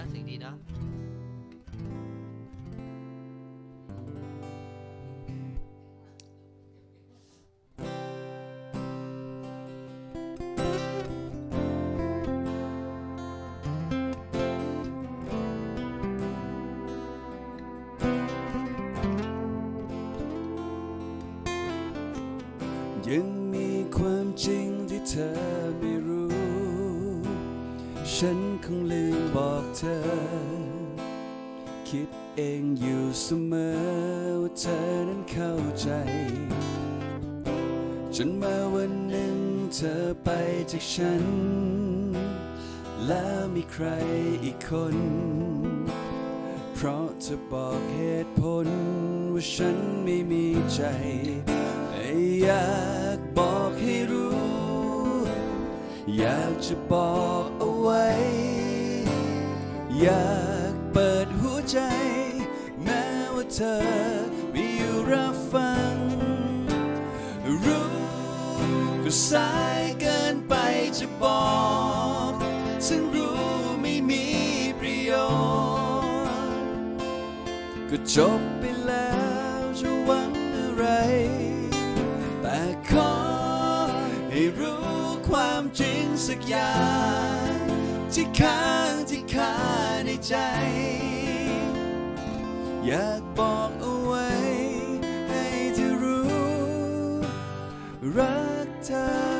นะสียงดีนะยังมีความจริงที่เธอไม่รู้ ฉันคงลืม บอกเธอ คิดเองอยู่เสมอว่าเธอนั้นเข้าใจ จนมาวันหนึ่งเธอไปจากฉัน แล้วมีใครอีกคน เพราะเธอบอกเหตุผล ว่าฉันไม่มีใจอยากบอกให้รู้ อยากจะบอกเอาไว้ อยากเปิดหัวใจ แม้ว่าเธอไม่อยู่รับฟัง รู้ก็สายเกินไปจะบอกซึ่งรู้ไม่มีประโยชน์ก็จบไปแล้วจะหวังอะไร แต่ขอให้รู้ความจริงสักอย่าง ที่ค้างที่คาในใจ อยากบอกเอาไว้ ให้เธอรู้ รักเธอ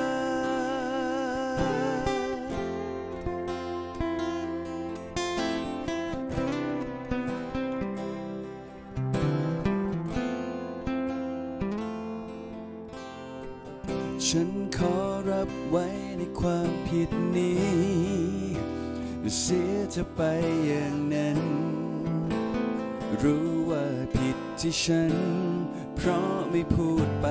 ฉันขอรับไว้ในความผิดนี้เสียเธอไปอย่างนั้น รู้ว่าผิดที่ฉัน เพราะไม่พูดไป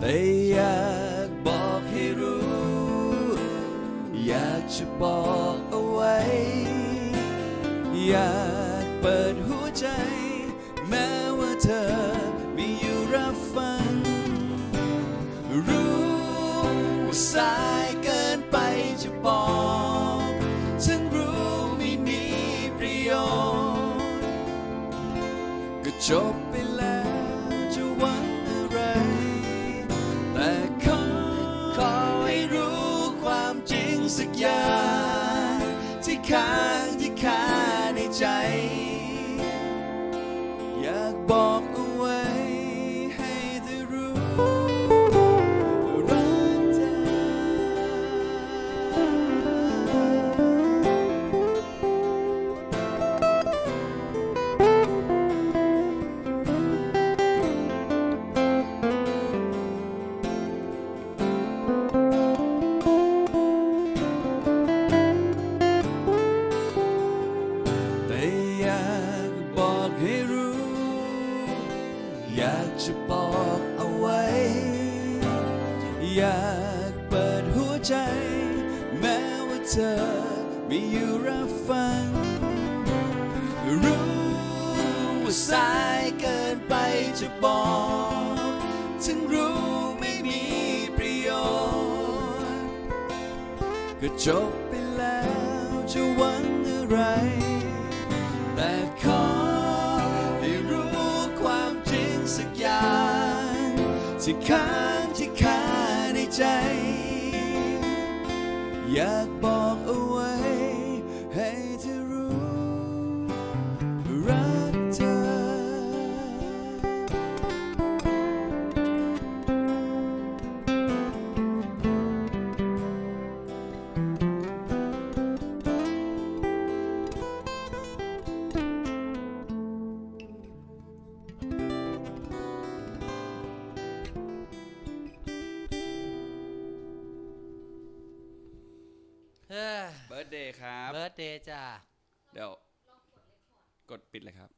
แต่อยากบอกให้รู้ อยากจะบอกเอาไว้ อยากเปิดหัวใจ แม้ว่าเธอ สายเกินไปจะบอกฉันรู้ไม่มีประโยชน์ก็จบไปแล้วจะหวังอะไร แต่ขอขอให้รู้ความจริงสักอย่างที่ค้า อยากจะบอกเอาไว้ อยากเปิดหัวใจ แม้ว่าเธอไม่อยู่รับฟัง รู้ว่าสายเกินไปจะบอกถึงรู้ไม่มีประโยชน์ ก็จบไปแล้วจะหวังอะไร ที่ค้างที่คาในใจ อยากบอก เฮ้ยเบิร์ดเดย์ครับ เบิร์ดเดย์จ้าเดี๋ยว กดปิดเลยครับ